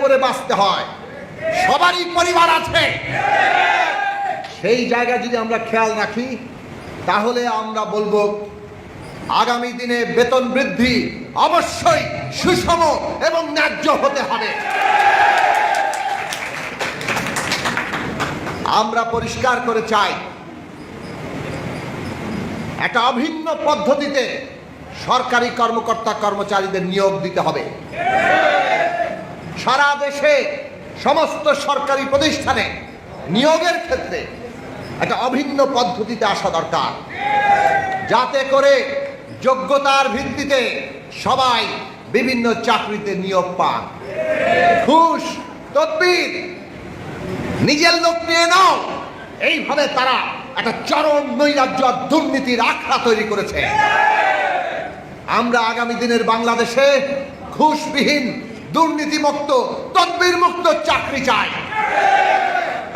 পরে বাঁচতে হয়। সবারই পরিবার আছে। সেই জায়গা যদি আমরা খেয়াল রাখি, তাহলে আমরা বলব, আগামী দিনে বেতন বৃদ্ধি অবশ্যই সুষম এবং ন্যায্য হতে হবে। আমরা পরিষ্কার করে চাই, একটা অভিন্ন পদ্ধতিতে সরকারি কর্মকর্তা কর্মচারীদের নিয়োগ দিতে হবে। সারা দেশে সমস্ত সরকারি প্রতিষ্ঠানে নিয়োগের ক্ষেত্রে একটা অভিন্ন পদ্ধতিতে আসা দরকার। যাতে করে যোগ্যতার ভিত্তিতে সবাই বিভিন্ন চাকরিতে নিয়োগ পান। ঘুষ তদবির, নিজের লোক নিয়ে নাও। এইভাবে তারা একটা চরম নৈরাজ্য দুর্নীতির আখড়া তৈরি করেছে। আমরা আগামী দিনের বাংলাদেশে ঘুষবিহীন দুর্নীতিমুক্ত তদবির মুক্ত চাকরি চাই।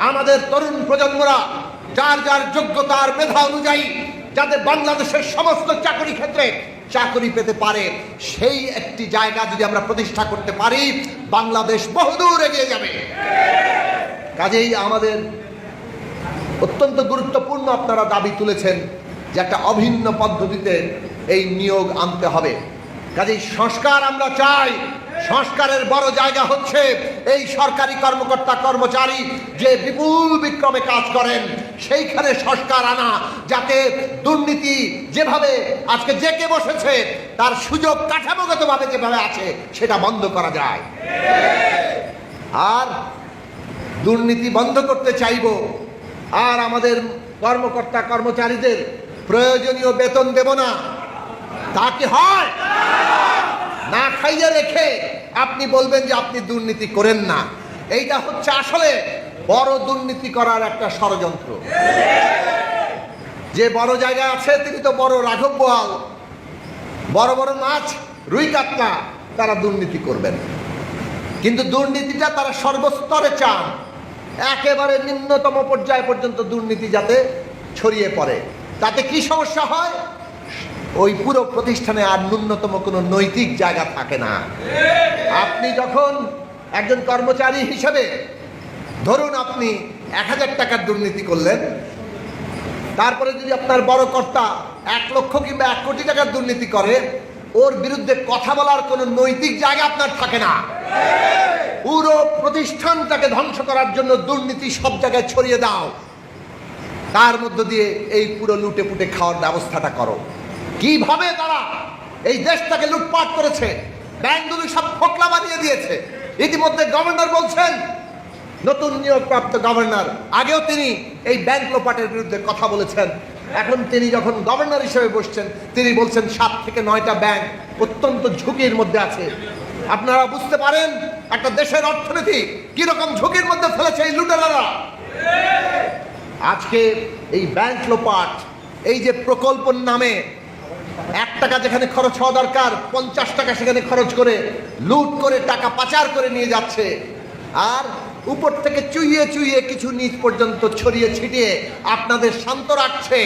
আমাদের তরুণ প্রজন্মরা, যার যার যোগ্যতার মেধা অনুযায়ী যাতে বাংলাদেশের সমস্ত চাকরি ক্ষেত্রে চাকরি পেতে পারে, সেই একটি জায়গা যদি আমরা প্রতিষ্ঠা করতে পারি, বাংলাদেশ বহুদূর এগিয়ে যাবে। কাজেই আমাদের অত্যন্ত গুরুত্বপূর্ণ আপনারা দাবি তুলেছেন যে একটা অভিন্ন পদ্ধতিতে এই নিয়োগ আনতে হবে। কাজেই সংস্কার আমরা চাই সংস্কারের বড় জায়গা হচ্ছে এই সরকারি কর্মকর্তা কর্মচারী যে বিপুল বিক্রমে কাজ করেন, সেইখানে সংস্কার আনা, যাতে দুর্নীতি যেভাবে আজকে জেকে বসেছে, তার সুযোগ কাঠামোগতভাবে যেভাবে আছে, সেটা বন্ধ করা যায়। আর দুর্নীতি বন্ধ করতে চাইব, আর আমাদের কর্মকর্তা কর্মচারীদের প্রয়োজনীয় বেতন দেব না। তা কি হয়? না খাইয়ে রেখে আপনি বলবেন যে আপনি দুর্নীতি করেন না। এইটা হচ্ছে আসলে বড় দুর্নীতি করার একটা ষড়যন্ত্র। যে বড় জায়গায় আছে, তিনি তো বড় রাঘব বোয়াল। বড় বড় মাছ, রুই কাতলা, তারা দুর্নীতি করবেন। কিন্তু দুর্নীতিটা তারা সর্বস্তরে চান। একেবারে নিম্নতম পর্যায় পর্যন্ত দুর্নীতি যাতে ছড়িয়ে পড়ে। তাতে কি সমস্যা হয়? ওই পুরো প্রতিষ্ঠানে আর ন্যূনতম কোনো নৈতিক জায়গা থাকে না। আপনি যখন একজন কর্মচারী হিসেবে ধরুন আপনি এক হাজার টাকার দুর্নীতি করলেন, তারপরে যদি আপনার বড় কর্তা এক লক্ষ কিংবা এক কোটি টাকার দুর্নীতি করে, ওর বিরুদ্ধে কথা বলার কোনো নৈতিক জায়গা আপনার থাকে না। পুরো প্রতিষ্ঠানটাকে ধ্বংস করার জন্য দুর্নীতি সব জায়গায় ছড়িয়ে দাও। তার মধ্য দিয়ে এই পুরো লুটে পুটে খাওয়ার ব্যবস্থাটা করো। কীভাবে তারা এই দেশটাকে লুটপাট করেছে? ব্যাংকগুলি সব ফোকলা বানিয়ে দিয়েছে। ইতিমধ্যে গভর্নর বলছেন, নতুন নিয়োগপ্রাপ্ত গভর্নর। আগেও তিনি এই ব্যাংক লোপাটের বিরুদ্ধে কথা বলেছেন। এখন তিনি যখন গভর্নর হিসেবে বসছেন, তিনি বলছেন, সাত থেকে নয়টা ব্যাংক অত্যন্ত ঝুঁকির মধ্যে আছে। আপনারা বুঝতে পারেন, একটা দেশের অর্থনীতি কীরকম ঝুঁকির মধ্যে ফেলেছে এই লুটেরারা? আজকে এই ব্যাংক লোপাট, এই যে প্রকল্পর নামে এক টাকা যেখানে খরচ হওয়া দরকার, পঞ্চাশ টাকা সেখানে খরচ করে লুট করে টাকা পাচার করে নিয়ে যাচ্ছে। আর উপর থেকে চুইয়ে চুইয়ে কিছু নিচ পর্যন্ত ছড়িয়ে ছিটিয়ে আপনাদের শান্ত রাখছে।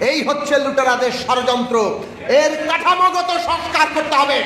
এই হচ্ছে লুটেরাদের ষড়যন্ত্র। এর কাঠামোগত সংস্কার করতে হবে।